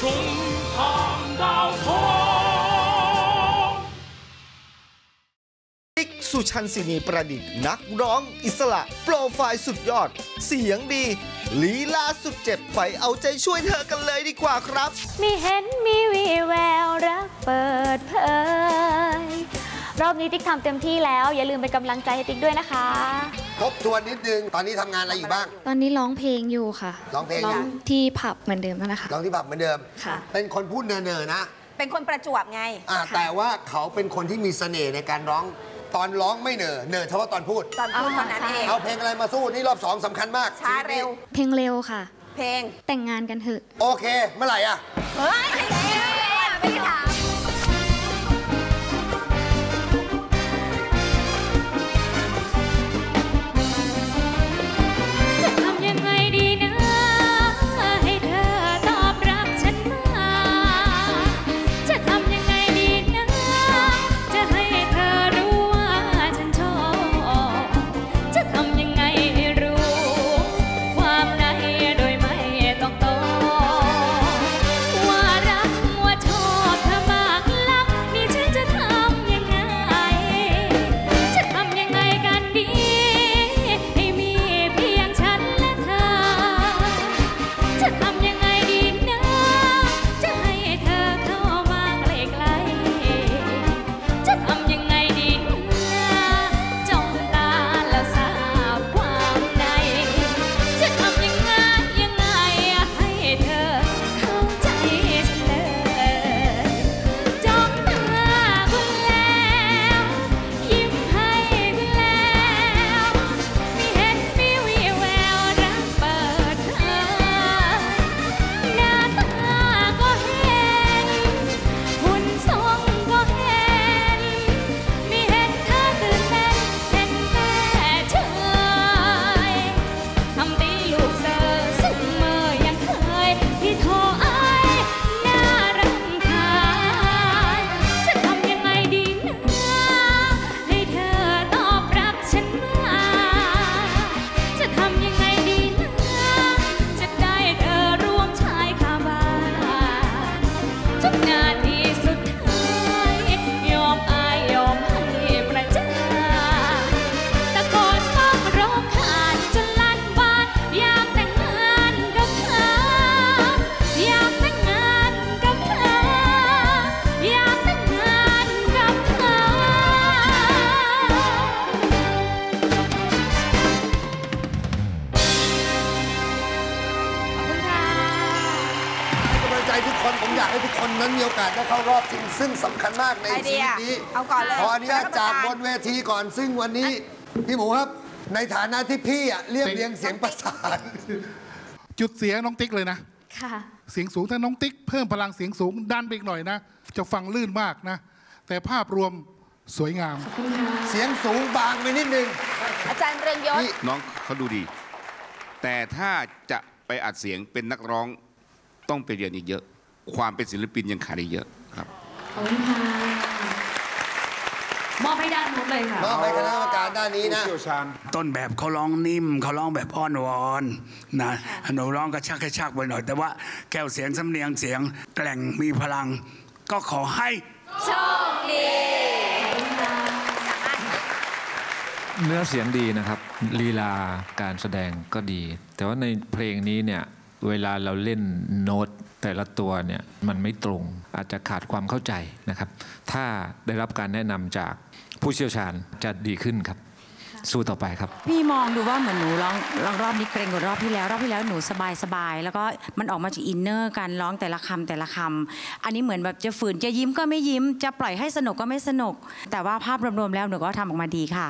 ชุมทางดาวทองติ๊กสุชันศินีประดิษฐ์นักร้องอิสระโปรไฟล์สุดยอด เสียงดีลีลาสุดเจ็บไปเอาใจช่วยเธอกันเลยดีกว่าครับ มีเห็นมีวีแววรักเปิดเผยรอบนี้ติ๊กทำเต็มที่แล้ว อย่าลืมเป็นกำลังใจให้ติ๊กด้วยนะคะ ทบทวนนิดนึง ตอนนี้ทำงานอะไรอยู่บ้าง ตอนนี้ร้องเพลงอยู่ค่ะร้องเพลงอยู่ ที่ผับเหมือนเดิมนั่นแหละค่ะร้องที่ผับเหมือนเดิม ค่ะ เป็นคนพูดเนอๆนะเป็นคนประจวบไง อ่าแต่ว่าเขาเป็นคนที่มีเสน่ห์ในการร้อง ตอนร้องไม่เนอเนอเฉพาะตอนพูด ตอนพูดตอนนั้นเอง เอาเพลงอะไรมาสู้นี่รอบสองสำคัญมากช้าเร็ว เพลงเร็วค่ะ เพลง แต่งงานกันเถอะ โอเค เมื่อไหร่อะ เฮ้ย คนผมอยากให้ทุกคนนั้นมีโอกาสได้เข้ารอบจริงซึ่งสำคัญมากในไอเดีชียวิตนี้เอาก่อนเลยขออนุญาตจากบนคณะกรรมเวทีก่อนซึ่งวันนี้พี่หมูครับในฐานะที่พี่อะเรียบเรียงเสียงประสานจุดเสียงน้องติ๊กเลยนะ ค่ะ เสียงสูงถ้าน้องติ๊กเพิ่มพลังเสียงสูงดันไปอีกหน่อยนะ จะฟังลื่นมากนะ แต่ภาพรวมสวยงาม เสียงสูงบางไปนิดนึง อาจารย์เรืองยศ นี่ น้องเขาดูดี แต่ถ้าจะไปอัดเสียงเป็นนักร้องต้องไปเรียนอีกเยอะ ความเป็นศิลปินยังขาดอีกเยอะครับ ขอบคุณค่ะมอบให้ด้านนู้นเลยค่ะ มอบให้คณะกรรมการด้านนี้นะต้นแบบเขาร้องนิ่มเขาร้องแบบอ้อนวอนนะหนูร้องกระชักกระชักไปหน่อย แต่ว่าแก้วเสียงสำเนียงเสียงแกล่งมีพลัง ก็ขอให้โชคดีเนื้อเสียงดีนะครับลีลาการแสดงก็ดี แต่ว่าในเพลงนี้เนี่ย เวลาเราเล่นโน้ตแต่ละตัวเนี่ยมันไม่ตรงอาจจะขาดความเข้าใจนะครับ ถ้าได้รับการแนะนำจากผู้เชี่ยวชาญจะดีขึ้นครับ สู้ต่อไปครับ พี่มองดูว่าเหมือนหนูร้องร้องรอบนี้เกรงกว่ารอบที่แล้ว รอบที่แล้วหนูสบายสบายแล้วก็มันออกมาจากอินเนอร์การร้องแต่ละคำแต่ละคำอันนี้เหมือนแบบจะฝืนจะยิ้มก็ไม่ยิ้ม จะปล่อยให้สนุกก็ไม่สนุก แต่ว่าภาพรวมๆแล้วหนูก็ทำออกมาดีค่ะ